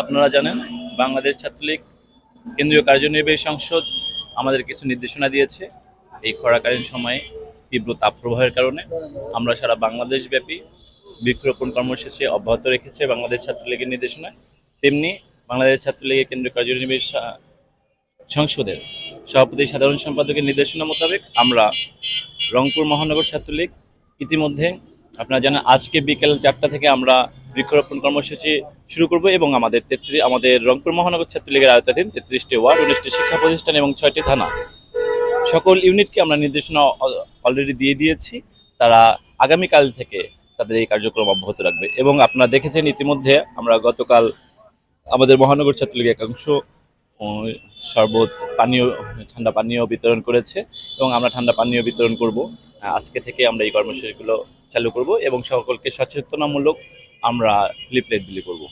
আপনারা জানেন, বাংলাদেশ ছাত্রলীগ কেন্দ্রীয় কার্যনির্বাহী সংসদ আমাদের কিছু নির্দেশনা দিয়েছে। এই খরাকালীন সময়ে তীব্র তাপপ্রবাহের কারণে আমরা সারা বাংলাদেশ ব্যাপী বৃক্ষরোপণ কর্মসূচি অব্যাহত রেখেছে বাংলাদেশ ছাত্রলীগের নির্দেশনায়। তেমনি বাংলাদেশ ছাত্রলীগের কেন্দ্রীয় কার্যনির্বাহী সংসদের সভাপতি সাধারণ সম্পাদকের নির্দেশনা মোতাবেক আমরা রংপুর মহানগর ছাত্রলীগ ইতিমধ্যে, আপনারা জানেন, আজকে বিকেল চারটা থেকে আমরা বৃক্ষরোপণ কর্মসূচি শুরু করব এবং আমাদের তেত্রিশ আমাদের রংপুর মহানগর ছাত্রলীগের আওতাধীন তেত্রিশটি ওয়ার্ড, উনিশটি শিক্ষা প্রতিষ্ঠান এবং ছয়টি থানা। সকল ইউনিটকে আমরা নির্দেশনা অলরেডি দিয়ে দিয়েছি। তারা আগামীকাল থেকে তাদের এই কার্যক্রম অব্যাহত রাখবে এবং আপনারা দেখেছেন ইতিমধ্যে আমরা গতকাল আমাদের মহানগর ছাত্রলীগ একাংশ শরবত, পানীয়, ঠান্ডা পানীয় বিতরণ করেছে এবং আমরা ঠান্ডা পানীয় বিতরণ করব। আজকে থেকে আমরা এই কর্মসূচিগুলো চালু করব এবং সকলকে সচেতনামূলক আমরা লিফলেট বিলি করব।